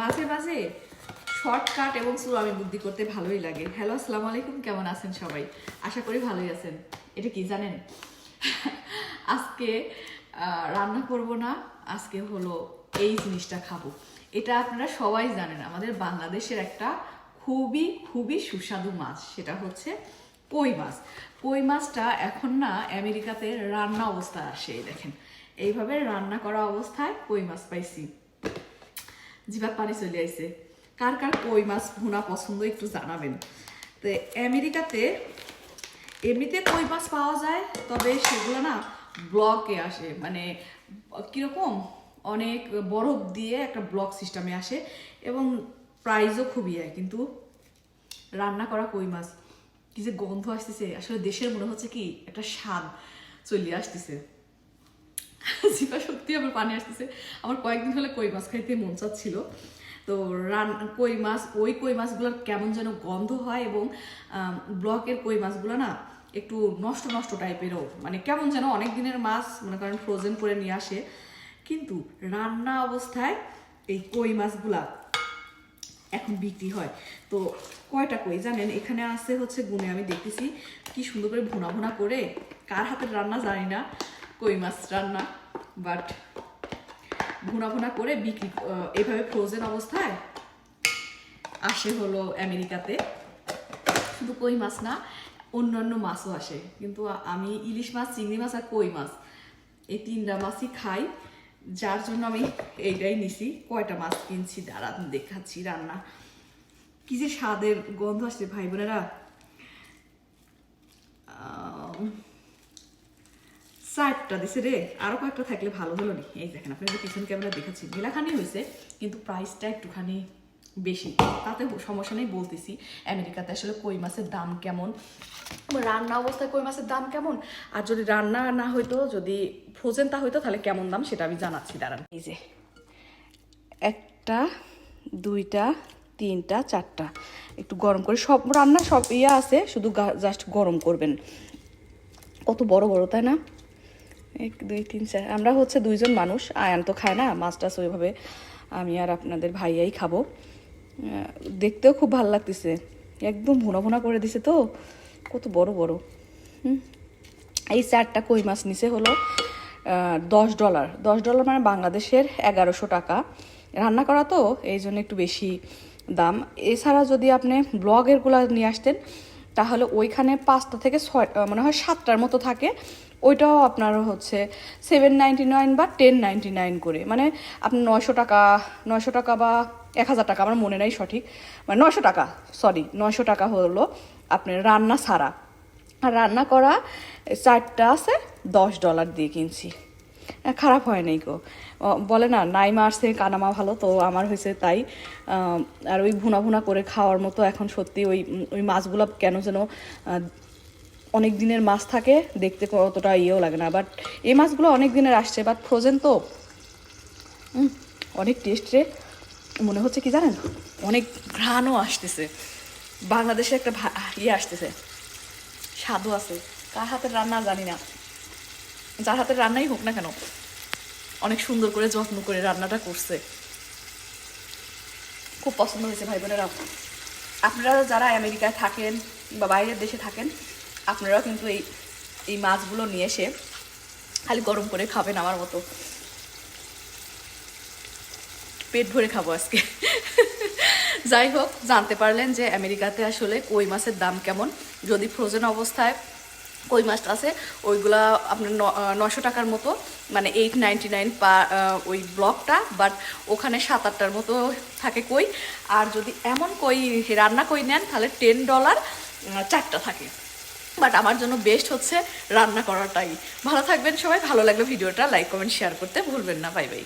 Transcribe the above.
মাঝে মাঝে শর্টকাট এবং আমি বুদ্ধি করতে ভালোই লাগে। হ্যালো আসসালামু আলাইকুম, কেমন আছেন সবাই? আশা করি ভালোই আছেন। এটা কি জানেন? আজকে রান্না করব না, আজকে হলো এই জিনিসটা খাব। এটা আপনারা সবাই জানেন, আমাদের বাংলাদেশের একটা খুবই খুবই সুস্বাদু মাছ, সেটা হচ্ছে কই মাছ। কই মাছটা এখন না আমেরিকাতে রান্না অবস্থায় আসে দেখেন। এইভাবে রান্না করা অবস্থায় কই মাছ পাইছি। জিভার পানি চলে আইছে কার কার কই মাছ ভুনা পছন্দ একটু জানাবেন। তো আমেরিকাতে এমনিতে কই মাছ পাওয়া যায়, তবে সেগুলো না ব্লকে আসে। মানে কীরকম অনেক বরফ দিয়ে একটা ব্লক সিস্টেমে আসে এবং প্রাইজও খুবই হয় কিন্তু রান্না করা কই মাছ, কি যে গন্ধ আসতেছে। আসলে দেশের মনে হচ্ছে কি, একটা স্বাদ চলে আসতেছে। জিভা সত্যি আমার পানি আসতেছে। আমার কয়েকদিন হলে কই মাছ খাইতে মন চাচ্ছিল। তো রান, কই মাছ, ওই কই মাছগুলোর কেমন যেন গন্ধ হয় এবং ব্লকের কই মাছগুলো না একটু নষ্ট নষ্ট টাইপেরও মানে কেমন যেন অনেক দিনের মাছ, মনে করেন ফ্রোজেন করে নিয়ে আসে। কিন্তু রান্না অবস্থায় এই কই মাছগুলা এখন বিক্রি হয়। তো কয়টা কই জানেন? এখানে আছে হচ্ছে গুনে, আমি দেখতেছি কি সুন্দর করে ভুনা ভুনা করে। কার হাতের রান্না জানি না। কই মাছ রান্না বাট ভুনা ভুনা করে বিক্রি এভাবে ফ্রোজেন অবস্থায় আসে হলো আমেরিকাতে। শুধু কই মাছ না, অন্যান্য মাছও আসে। কিন্তু আমি ইলিশ মাছ, চিংড়ি মাছ আর কই মাছ এই তিনটা মাছই খাই। যার জন্য আমি এইটাই নিছি, কয়টা মাছ কিনছি দাঁড়া দেখাচ্ছি রান্না। কি যে স্বাদের গন্ধ আসছে ভাই বোনেরা। চারটা দিছে রে। আরও কয়েকটা থাকলে ভালো হলো নি। এই দেখেন আপনাদের পিছন ক্যামেরা দেখাচ্ছি মেলাখানি হয়েছে, কিন্তু প্রাইসটা একটুখানি বেশি। তাতে সমস্যা নেই বলতেছি, আমেরিকাতে আসলে কই মাছের দাম কেমন? রান্না অবস্থায় কই মাছের দাম কেমন? আর যদি রান্না না হইতো, যদি ফ্রোজেন তা হইতো, তাহলে কেমন দাম সেটা আমি জানাচ্ছি, দাঁড়ান। এই যে, একটা, দুইটা, তিনটা, চারটা। একটু গরম করে, সব রান্না সব ইয়ে আছে, শুধু জাস্ট গরম করবেন। কত বড় বড়, তাই না? এক, দুই, তিন, চার। আমরা হচ্ছে দুইজন মানুষ। আয়ান তো খায় না মাছ টাছ ওইভাবে আমি আর আপনাদের ভাইয়াই খাব। দেখতেও খুব ভালো লাগতেছে। একদম ভুনা ভুনা করে দিছে তো। কত বড় বড়। হুম। এই চারটা কই মাছ নিচে হলো দশ ডলার। দশ ডলার মানে বাংলাদেশের এগারোশো টাকা। রান্না করা তো, এই জন্য একটু বেশি দাম। এছাড়া যদি আপনি ব্লগেরগুলো নিয়ে আসতেন তাহলে ওইখানে পাঁচটা থেকে ছয় মনে হয় সাতটার মতো থাকে। ওইটাও আপনার হচ্ছে সেভেন নাইনটি নাইন বা টেন নাইনটি নাইন করে। মানে আপনি নয়শো টাকা নয়শো টাকা বা এক হাজার টাকা, আমার মনে নাই সঠিক। মানে নয়শো টাকা সরি নয়শো টাকা হলো আপনার রান্না ছাড়া। আর রান্না করা চারটা আছে, দশ ডলার দিয়ে কিনছি। খারাপ হয় নাই গো। বলে না নাই মারছে কানামা ভালো, তো আমার হয়েছে তাই। আর ওই ভুনা ভুনা করে খাওয়ার মতো এখন সত্যি ওই ওই মাছগুলো কেন যেন অনেক দিনের মাছ থাকে, দেখতে অতটা ইয়েও লাগে না। বাট এই মাছগুলো অনেক দিনের আসছে বাট ফ্রোজেন তো। অনেক টেস্ট মনে হচ্ছে কি জানেন? অনেক ঘ্রাণও আসতেছে। বাংলাদেশে একটা ইয়ে আসতেছে। স্বাদও আছে। কার হাতের রান্না জানি না। যার হাতের রান্নাই হোক না কেন, অনেক সুন্দর করে যত্ন করে রান্নাটা করছে। খুব পছন্দ হয়েছে ভাই বোনেরা আপনারা যারা আমেরিকায় থাকেন বা বাইরের দেশে থাকেন, আপনারাও কিন্তু এই এই মাছগুলো নিয়ে এসে খালি গরম করে খাবেন আমার মতো। পেট ভরে খাব আজকে। যাই হোক, জানতে পারলেন যে আমেরিকাতে আসলে কই মাছের দাম কেমন। যদি ফ্রোজেন অবস্থায় কই মাছ আছে? ওইগুলা আপনার নশো টাকার মতো মানে এইট নাইনটি নাইন পা ওই ব্লকটা বাট ওখানে সাত আটটার মতো থাকে কই। আর যদি এমন কই রান্না কই নেন, তাহলে টেন ডলার চারটা থাকে। বাট আমার জন্য বেস্ট হচ্ছে রান্না করাটাই। ভালো থাকবেন সবাই, ভালো লাগলে ভিডিওটা লাইক কমেন্ট শেয়ার করতে ভুলবেন না। Bye bye